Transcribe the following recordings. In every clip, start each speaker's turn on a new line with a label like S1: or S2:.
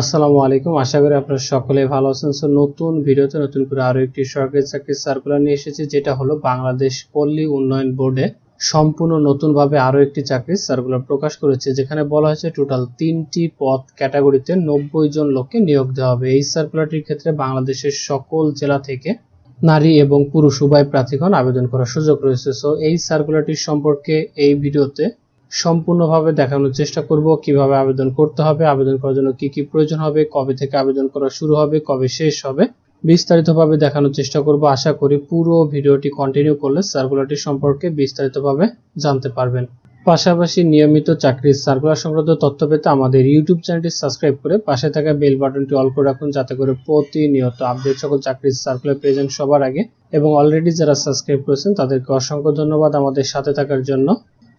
S1: আসসালামু আলাইকুম। আশা করি আপনারা সকলে ভালো আছেন। সো নতুন ভিডিওতে নতুন করে আরও একটি সরকারি চাকরির সার্কুলার নিয়ে এসেছি, যেটা হলো বাংলাদেশ পল্লী উন্নয়ন বোর্ডে সম্পূর্ণ নতুনভাবে আরও একটি চাকরির সার্কুলার প্রকাশ করেছে, যেখানে বলা হয়েছে টোটাল তিনটি পদ ক্যাটাগরিতে নব্বই জন লোককে নিয়োগ দেওয়া হবে। এই সার্কুলারটির ক্ষেত্রে বাংলাদেশের সকল জেলা থেকে নারী এবং পুরুষ উভয় প্রার্থীগণ আবেদন করার সুযোগ রয়েছে। সো এই সার্কুলারটির সম্পর্কে এই ভিডিওতে সম্পূর্ণভাবে দেখানোর চেষ্টা করব, কীভাবে আবেদন করতে হবে, আবেদন করার জন্য কি কি প্রয়োজন হবে, কবে থেকে আবেদন করা শুরু হবে, কবে শেষ হবে, বিস্তারিতভাবে দেখানোর চেষ্টা করব। আশা করি পুরো ভিডিওটি কন্টিনিউ করলে সার্কুলারটি সম্পর্কে বিস্তারিতভাবে জানতে পারবেন। পাশাপাশি নিয়মিত চাকরির সার্কুলার সংক্রান্ত তথ্য পেতে আমাদের ইউটিউব চ্যানেলটি সাবস্ক্রাইব করে পাশে থাকা বেল বাটনটি অল করে রাখুন, যাতে করে প্রতিনিয়ত আপডেট সকল চাকরির সার্কুলার পেয়ে যান সবার আগে এবং অলরেডি যারা সাবস্ক্রাইব করেছেন, তাদেরকে অসংখ্য ধন্যবাদ আমাদের সাথে থাকার জন্য।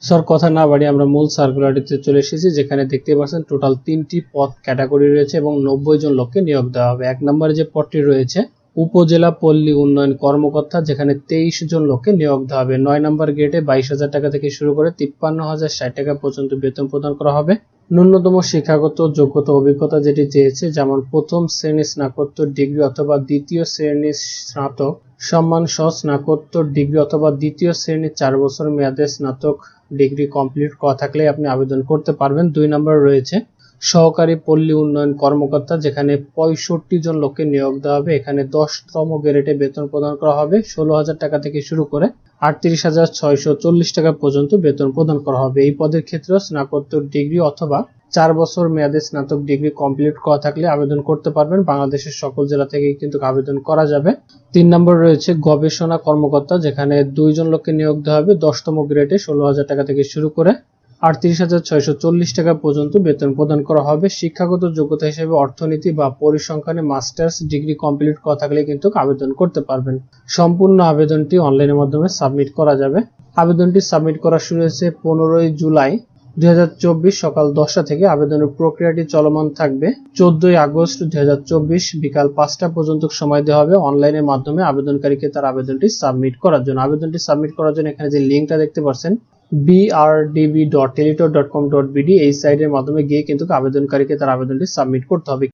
S1: স্যার, কথা না বাড়িয়ে আমরা মূল সার্কুলারটিতে চলে এসেছি, যেখানে দেখতে পাচ্ছেন টোটাল তিনটি পদ ক্যাটাগরি রয়েছে এবং নব্বই জন লোককে নিয়োগ দেওয়া হবে। এক নম্বরে যে পদটি রয়েছে, উপজেলা পল্লী উন্নয়ন কর্মকর্তা, যেখানে তেইশ জন লোককে নিয়োগ দেওয়া হবে। নয় নম্বর গ্রেডে বাইশ হাজার টাকা থেকে শুরু করে তিপ্পান্ন হাজার ষাট টাকা পর্যন্ত বেতন প্রদান করা হবে। ন্যূনতম শিক্ষাগত যোগ্যতা অভিজ্ঞতা যেটি চেয়েছে, যেমন প্রথম শ্রেণির স্নাতকোত্তর ডিগ্রি অথবা দ্বিতীয় শ্রেণির স্নাতক সম্মান সহ স্নাতকোত্তর ডিগ্রি অথবা দ্বিতীয় শ্রেণির চার বছর মেয়াদে স্নাতক ডিগ্রি কমপ্লিট করা থাকলে আপনি আবেদন করতে পারবেন। দুই নম্বর রয়েছে, সহকারী পল্লী উন্নয়ন কর্মকর্তা, যেখানে পঁয়ষট্টি জন লোককে নিয়োগ দেওয়া হবে। এখানে দশতম গ্রেডে বেতন প্রদান করা হবে। ষোলো হাজার টাকা থেকে শুরু করে আটত্রিশ হাজার ছয়শো চল্লিশ টাকা পর্যন্ত বেতন প্রদান করা হবে। এই পদের ক্ষেত্রেও স্নাতকোত্তর ডিগ্রি অথবা চার বছর মেয়াদে স্নাতক ডিগ্রি কমপ্লিট করা থাকলে আবেদন করতে পারবেন। বাংলাদেশের সকল জেলা থেকে কিন্তু আবেদন করা যাবে। তিন নম্বর রয়েছে গবেষণা কর্মকর্তা, যেখানে দুইজন লোককে নিয়োগ দেওয়া হবে দশতম গ্রেডে ষোলো হাজার টাকা থেকে শুরু করে আটত্রিশ হাজার ছয়শো চল্লিশ টাকা পর্যন্ত বেতন প্রদান করা হবে। শিক্ষাগত যোগ্যতা হিসেবে অর্থনীতি বা পরিসংখ্যানে মাস্টার্স ডিগ্রি কমপ্লিট করা থাকলে কিন্তু আবেদন করতে পারবেন। সম্পূর্ণ আবেদনটি অনলাইনের মাধ্যমে সাবমিট করা যাবে। আবেদনটি সাবমিট করা শুরু হয়েছে পনেরোই জুলাই। দু হাজার চব্বিশ সকাল দশটা থেকে আবেদনের প্রক্রিয়াটি চলমান থাকবে। চোদ্দই আগস্ট দু হাজার চব্বিশ বিকাল পাঁচটা পর্যন্ত সময় দেওয়া হবে অনলাইনের মাধ্যমে আবেদনকারীকে তার আবেদনটি সাবমিট করার জন্য। আবেদনটি সাবমিট করার জন্য এখানে যে লিঙ্কটা দেখতে পাচ্ছেন brdb.teletor.com.bd এই সাইটের মাধ্যমে গিয়ে কিন্তু আবেদনকারীকে তার আবেদনটি সাবমিট করতে হবে।